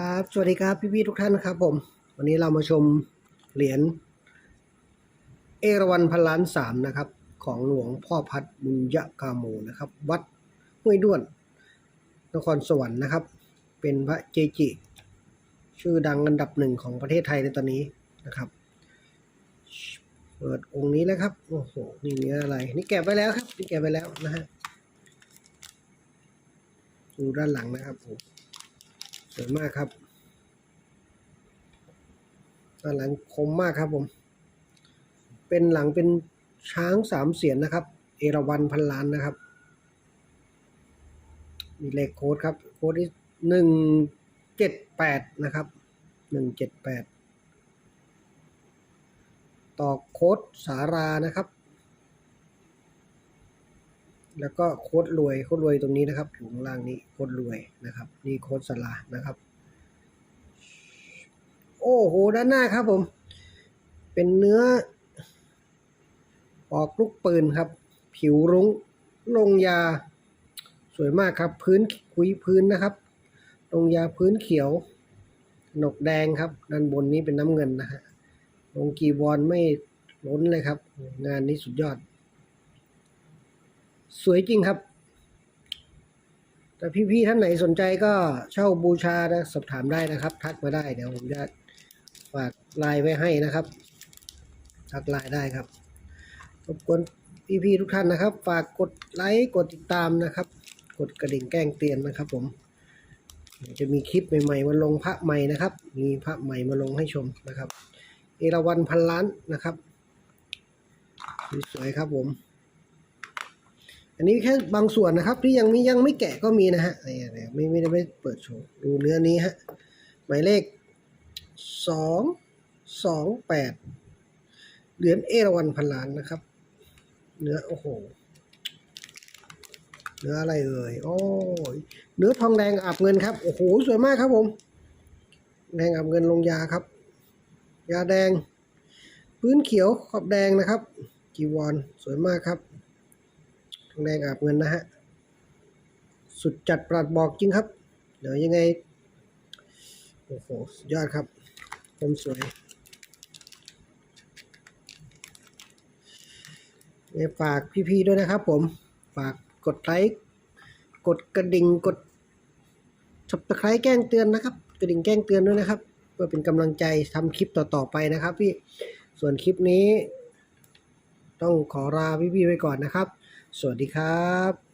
ครับ สวัสดีครับพี่ๆทุกท่านครับผม วันนี้เรามาชมเหรียญเอราวัณพันล้านสามนะครับ ของหลวงพ่อพัดบุญยะกาโมนะครับ วัดห้วยด้วน นครสวรรค์นะครับ เป็นพระเจจิ ชื่อดังอันดับหนึ่งของประเทศไทยในตอนนี้นะครับ เปิดองค์นี้แล้วครับ โอ้โห นี่เนื้ออะไร นี่แกะไปแล้วครับ นี่แกะไปแล้วนะฮะ ดูด้านหลังนะครับโอ้ สวยมากครับด้านหลังคมมากครับผม เป็นหลังเป็นช้างสามเสียนนะครับ เอราวัณพันล้านนะครับ มีเลขโค้ดครับ โค้ดที่หนึ่งเจ็ดแปดนะครับ หนึ่งเจ็ดแปดต่อโค้ดสารานะครับ แล้วก็โค้ดรวยโค้ดรวยตรงนี้นะครับอยู่ข้างล่างนี้โค้ดรวยนะครับ นี่โค้ดสลานะครับ โอ้โหด้านหน้าครับผม เป็นเนื้อปอกลูกปืนครับ ผิวรุ้งลงยา สวยมากครับ พื้นคุยพื้นนะครับ ลงยาพื้นเขียว หนกแดงครับ ด้านบนนี้เป็นน้ำเงินนะฮะลงกีวอนไม่ล้นเลยครับ งานนี้สุดยอด สวยจริงครับ แต่พี่ๆท่านไหนสนใจก็เช่าบูชานะสอบถามได้นะครับ ทักมาได้เดี๋ยวผมจะฝากไลน์ไว้ให้นะครับ ทักไลน์ได้ครับรบกวนพี่ๆทุกท่านนะครับ ฝากกดไลค์กดติดตามนะครับ กดกระดิ่งแจ้งเตือนนะครับ ผมจะมีคลิปใหม่ๆมาลงพระใหม่นะครับ มีพระใหม่มาลงให้ชมนะครับ เอราวัณพันล้านนะครับ สวยครับผม อันนี้แค่บางส่วนนะครับ ที่ยังไม่ยังไม่แกะก็มีนะฮะเนี่ยไม่ไม่ได้ไม่เปิดโชว์ดูเนื้อนี้ฮะหมายเลขสองสองแปดเหรียญเอราวัณพันล้านนะครับ เนื้อโอ้โหเนื้ออะไรเอ่ยโอ้ยเนื้อทองแดงอาบเงินครับโอ้โหสวยมากครับผมแดงอาบเงินลงยาครับ ยาแดง พื้นเขียวขอบแดงนะครับจีวรสวยมากครับ แดงอาบเงินนะฮะ สุดจัดปราดบอกจริงครับ เดี๋ยวยังไง โอ้โห สุดยอดครับผมสวยเนี่ยฝากพี่ๆด้วยนะครับผม ฝากกดไลค์กดกระดิ่งกดสับตะไคร้แจ้งเตือนนะครับ กระดิ่งแจ้งเตือนด้วยนะครับ เพื่อเป็นกำลังใจทำคลิปต่อๆไปนะครับพี่ส่วนคลิปนี้ ต้องขอลาพี่ๆไว้ก่อนนะครับ สวัสดีครับ